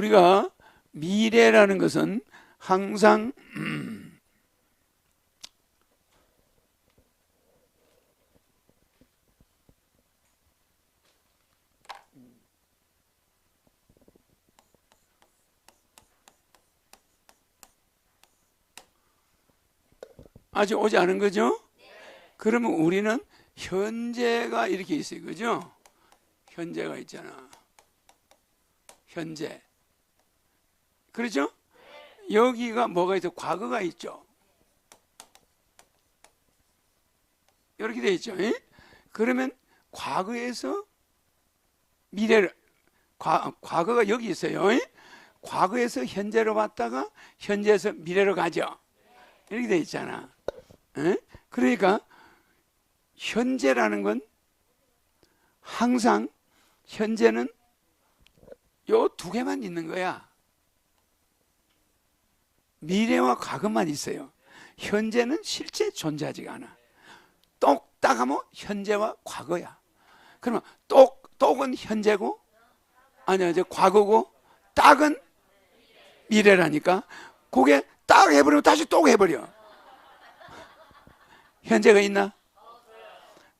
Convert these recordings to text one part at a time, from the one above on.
우리가 미래라는 것은 항상 음, 아직 오지 않은 거죠? 그러면 우리는 현재가 이렇게 있어요. 그죠? 현재가 있잖아. 현재. 그렇죠? 여기가 뭐가 있어? 과거가 있죠. 이렇게 돼 있죠. 예? 그러면 과거에서 미래를 과, 과거가 여기 있어요. 예? 과거에서 현재로 왔다가 현재에서 미래로 가죠. 이렇게 돼 있잖아. 예? 그러니까 현재라는 건 항상 현재는 요 두 개만 있는 거야. 미래와 과거만 있어요. 현재는 실제 존재하지가 않아. 똑딱 하면 현재와 과거야. 그러면 똑, 똑은 현재고, 아니야, 이제 과거고, 딱은 미래라니까. 그게 딱 해버리면 다시 똑 해버려. 현재가 있나?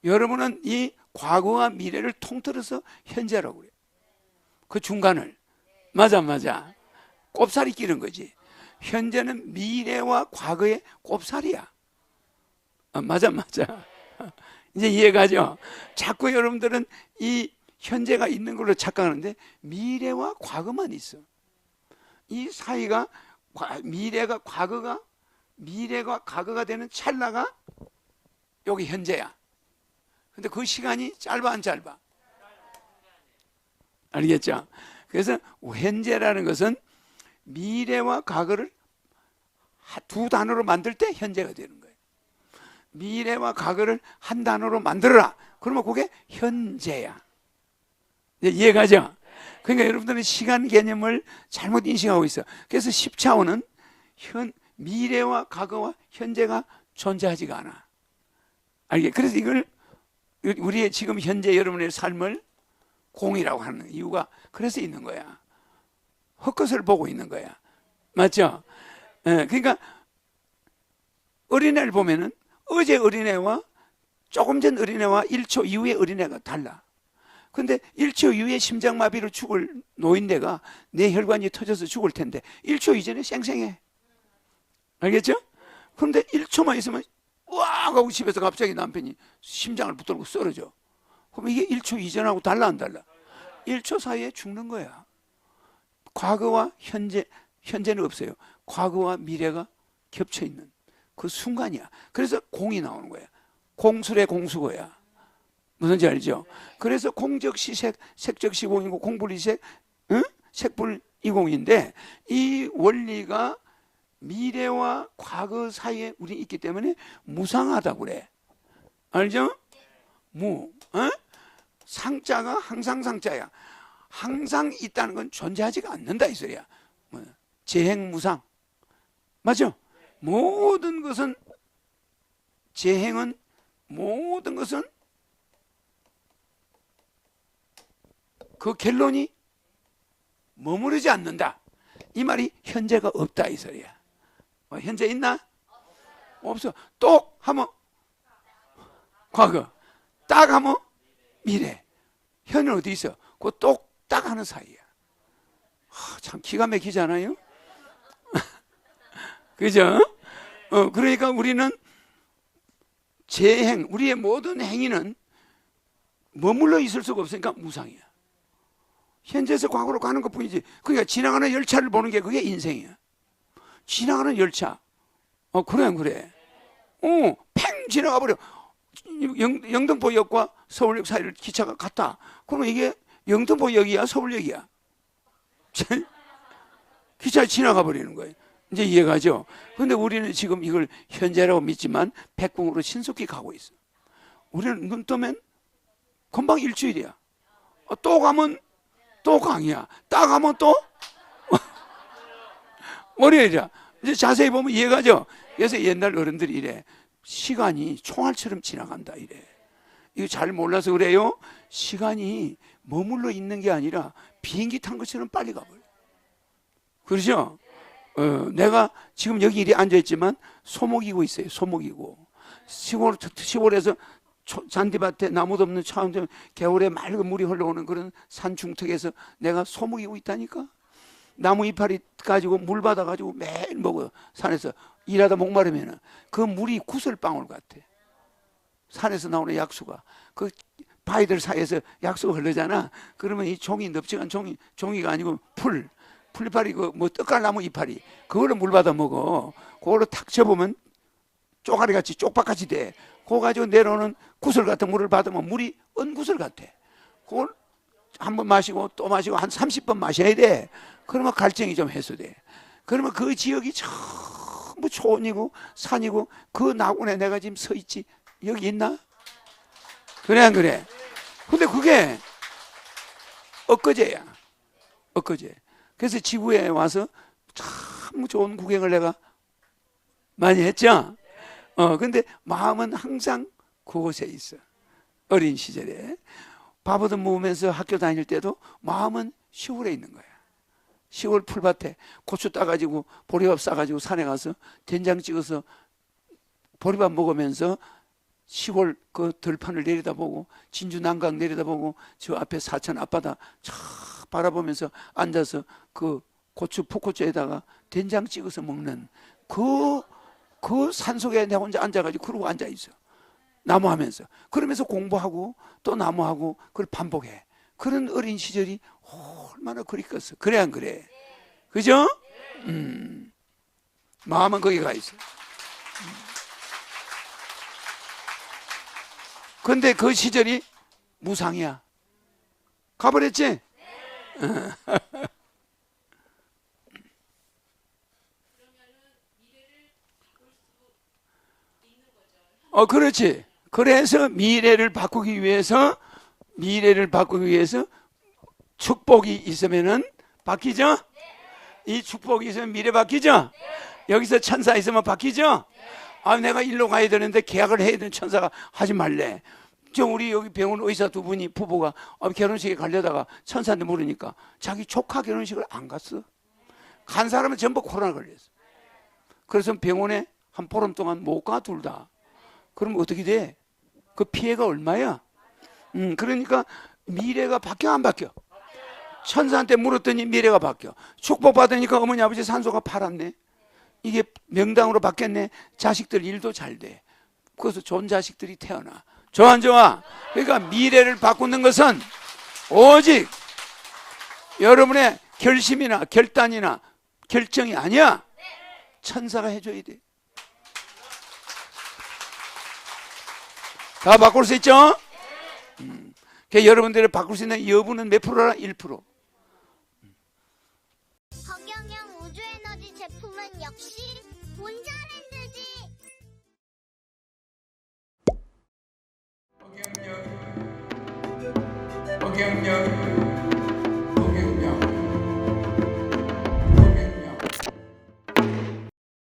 여러분은 이 과거와 미래를 통틀어서 현재라고 그래요. 그 중간을. 맞아, 맞아. 꼽살이 끼는 거지. 현재는 미래와 과거의 꼽살이야. 아, 맞아, 맞아. 이제 이해가죠? 자꾸 여러분들은 이 현재가 있는 걸로 착각하는데 미래와 과거만 있어. 이 사이가 과- 미래가 과거가 미래가 과거가 되는 찰나가 여기 현재야. 근데 그 시간이 짧아 안 짧아? 알겠죠? 그래서 현재라는 것은 미래와 과거를 하- 두 단어로 만들 때 현재가 되는 거예요. 미래와 과거를 한 단어로 만들어라. 그러면 그게 현재야. 이제 이해가죠? 그러니까 여러분들은 시간 개념을 잘못 인식하고 있어. 그래서 10차원은 현, 미래와 과거와 현재가 존재하지가 않아. 알게? 그래서 이걸 우리의 지금 현재 여러분의 삶을 공이라고 하는 이유가 그래서 있는 거야. 헛것을 보고 있는 거야. 맞죠? 예, 그러니까 어린애를 보면은 어제 어린애와 조금 전 어린애와 1초 이후의 어린애가 달라. 근데 1초 이후에 심장마비로 죽을 노인네가 내 혈관이 터져서 죽을 텐데 1초 이전에 쌩쌩해. 알겠죠? 그런데 1초만 있으면 와 하고 집에서 갑자기 남편이 심장을 붙들고 쓰러져. 그럼 이게 1초 이전하고 달라 안 달라? 1초 사이에 죽는 거야. 과거와 현재 현재는 없어요. 과거와 미래가 겹쳐 있는 그 순간이야. 그래서 공이 나오는 거야. 공술의 공수거야. 무슨지 알죠? 그래서 공적시색, 색적시공이고 공불이색, 응? 색불이공인데 이 원리가 미래와 과거 사이에 우리 있기 때문에 무상하다고 그래. 알죠? 무, 어? 상자가 항상 상자야. 항상 있다는 건 존재하지가 않는다 이 소리야. 뭐, 재행무상. 맞죠? 모든 것은 재행은 모든 것은 그 결론이 머무르지 않는다. 이 말이 현재가 없다 이 소리야. 어, 현재 있나? 없어. 똑 하면 과거, 딱 하면 미래. 현은 어디 있어? 그 똑 딱 하는 사이야. 하, 참 기가 막히지 않아요? 그죠? 어, 그러니까 우리는 재행, 우리의 모든 행위는 머물러 있을 수가 없으니까 무상이야. 현재에서 과거로 가는 것 뿐이지. 그러니까 지나가는 열차를 보는 게 그게 인생이야. 지나가는 열차. 어, 그래, 안 그래. 어, 팽 지나가 버려. 영, 영등포역과 서울역 사이를 기차가 갔다. 그러면 이게 영등포역이야, 서울역이야. 기차 지나가 버리는 거예요. 이제 이해가죠? 근데 우리는 지금 이걸 현재라고 믿지만 백궁으로 신속히 가고 있어. 우리는 눈 뜨면 금방 일주일이야. 어, 또 가면 또 강이야. 딱 가면 또 월요일이야. 이제 자세히 보면 이해가죠? 그래서 옛날 어른들이 이래. 시간이 총알처럼 지나간다 이래. 이거 잘 몰라서 그래요. 시간이 머물러 있는 게 아니라 비행기 탄 것처럼 빨리 가버려. 그러죠? 어, 내가 지금 여기 이리 앉아 있지만 소목이고 있어요. 소목이고 시골 시골에서 초- 잔디밭에 나무도 없는 차운 겨울에 맑은 물이 흘러오는 그런 산 중턱에서 내가 소목이고 있다니까. 나무 이파리 가지고 물 받아 가지고 매일 먹어요. 산에서 일하다 목마르면 은 그 물이 구슬방울 같아. 산에서 나오는 약수가 그 바위들 사이에서 약수가 흐르잖아. 그러면 이 종이 넙직한 종이 종이가 아니고 풀 풀이파리 그뭐 떡갈나무 이파리 그거를 물 받아 먹어. 그걸로 탁 접으면 쪼가리 같이 쪽박 같이 돼. 그거 가지고 내려오는 구슬 같은 물을 받으면 물이 은구슬 같아. 그걸 한 번 마시고 또 마시고 한 30번 마셔야 돼. 그러면 갈증이 좀 해소돼. 그러면 그 지역이 전부 초원이고 산이고 그 나군에 내가 지금 서 있지. 여기 있나? 그래 안 그래? 근데 그게 엊그제야. 엊그제. 그래서 지구에 와서 참 좋은 구경을 내가 많이 했죠. 어, 근데 마음은 항상 그곳에 있어. 어린 시절에. 바보든 모으면서 학교 다닐 때도 마음은 시골에 있는 거야. 시골 풀밭에 고추 따가지고 보리밥 싸가지고 산에 가서 된장 찍어서 보리밥 먹으면서 시골 그 들판을 내려다보고 진주 난강 내려다보고 저 앞에 사천 앞바다 촥 바라보면서 앉아서 그 고추 풋고추에다가 된장 찍어서 먹는 그 그 산속에 내 혼자 앉아가지고 그러고 앉아 있어. 나무하면서 그러면서 공부하고 또 나무하고 그걸 반복해. 그런 어린 시절이 얼마나 그립겠어. 그래 안 그래? 그죠? 음. 마음은 거기 가 있어. 근데 그 시절이 무상이야. 가버렸지? 어, 그렇지. 그래서 미래를 바꾸기 위해서, 미래를 바꾸기 위해서 축복이 있으면은 바뀌죠? 이 축복이 있으면 미래 바뀌죠? 여기서 천사 있으면 바뀌죠? 아, 내가 일로 가야 되는데 계약을 해야 되는 천사가 하지 말래. 저 우리 여기 병원 의사 두 분이 부부가 어, 결혼식에 가려다가 천사한테 물으니까 자기 조카 결혼식을 안 갔어. 간 사람은 전부 코로나 걸렸어. 그래서 병원에 한 보름 동안 못 가 둘 다. 그럼 어떻게 돼? 그 피해가 얼마야? 음, 그러니까 미래가 바뀌어 안 바뀌어? 천사한테 물었더니 미래가 바뀌어. 축복 받으니까 어머니 아버지 산소가 팔았네. 이게 명당으로 바뀌었네. 자식들 일도 잘 돼. 그래서 좋은 자식들이 태어나. 좋아? 그러니까 미래를 바꾸는 것은 오직 여러분의 결심이나 결단이나 결정이 아니야. 천사가 해줘야 돼. 다 바꿀 수 있죠? 음. 그 여러분들이 바꿀 수 있는 여부는 몇 프로라? 1%. 제품은 역시 본자랜드지. 허경영